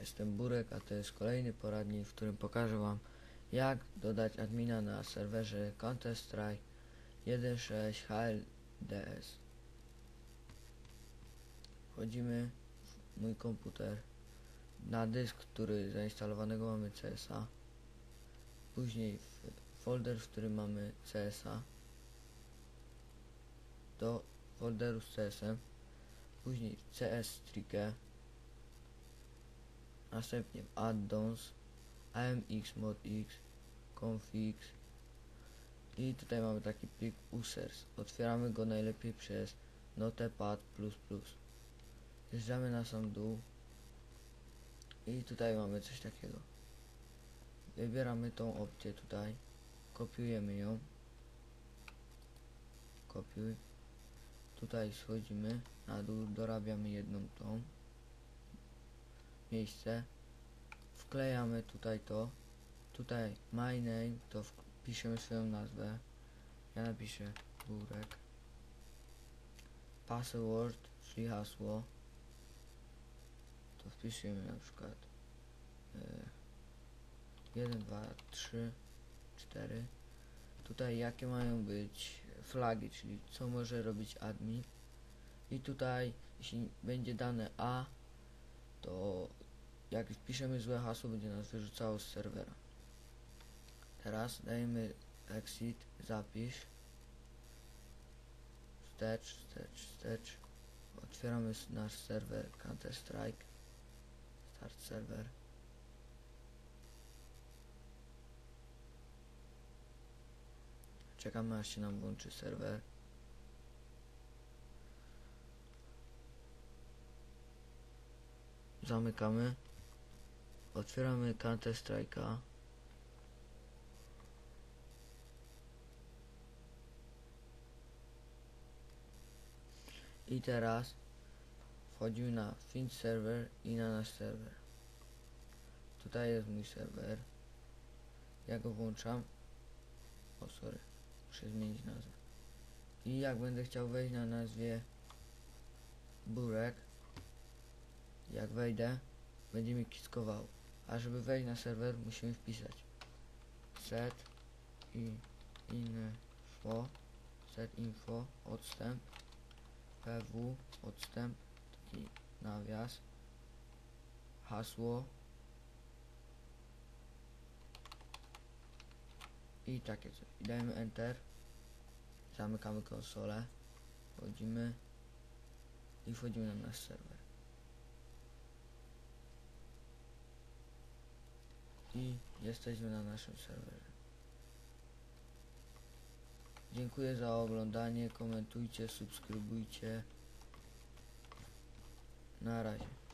jestem Burek, a to jest kolejny poradnik, w którym pokażę Wam jak dodać admina na serwerze Counter-Strike 1.6 HLDS. Wchodzimy w mój komputer. Na dysk, który zainstalowanego mamy CSA, później w folder, w którym mamy CSA, do folderu z CS-em, później CS Strike, następnie w addons, AMX Mod X, config i tutaj mamy taki plik users. Otwieramy go najlepiej przez notepad++. Zjeżdżamy na sam dół i tutaj mamy coś takiego. Wybieramy tą opcję tutaj, kopiujemy ją, kopiuj, tutaj schodzimy na dół, dorabiamy jedną tą miejsce, wklejamy tutaj to, tutaj my name, to wpiszemy swoją nazwę, ja napiszę Burek, password, czyli hasło, to wpiszemy na przykład e, 1, 2, 3, 4 tutaj jakie mają być flagi, czyli co może robić admin. I tutaj jeśli będzie dane A to jak wpiszemy złe hasło będzie nas wyrzucało z serwera. Teraz dajemy exit, zapisz. Wstecz, wstecz, wstecz. Otwieramy nasz serwer Counter Strike. Start server czekamy aż się nam włączy serwer. Zamykamy otwieramy Counter Strike'a i teraz wchodzimy na Find Server i na nasz serwer. Tutaj jest mój serwer. Ja go włączam. O sorry muszę zmienić nazwę. I jak będę chciał wejść na nazwie Burek jak wejdę będzie mi kiskował a żeby wejść na serwer musimy wpisać set i info set info odstęp pw odstęp taki nawias hasło. I takie coś. I dajemy enter. Zamykamy konsolę. Wchodzimy i wchodzimy na nasz serwer i jesteśmy na naszym serwerze. Dziękuję za oglądanie komentujcie subskrybujcie. Na razie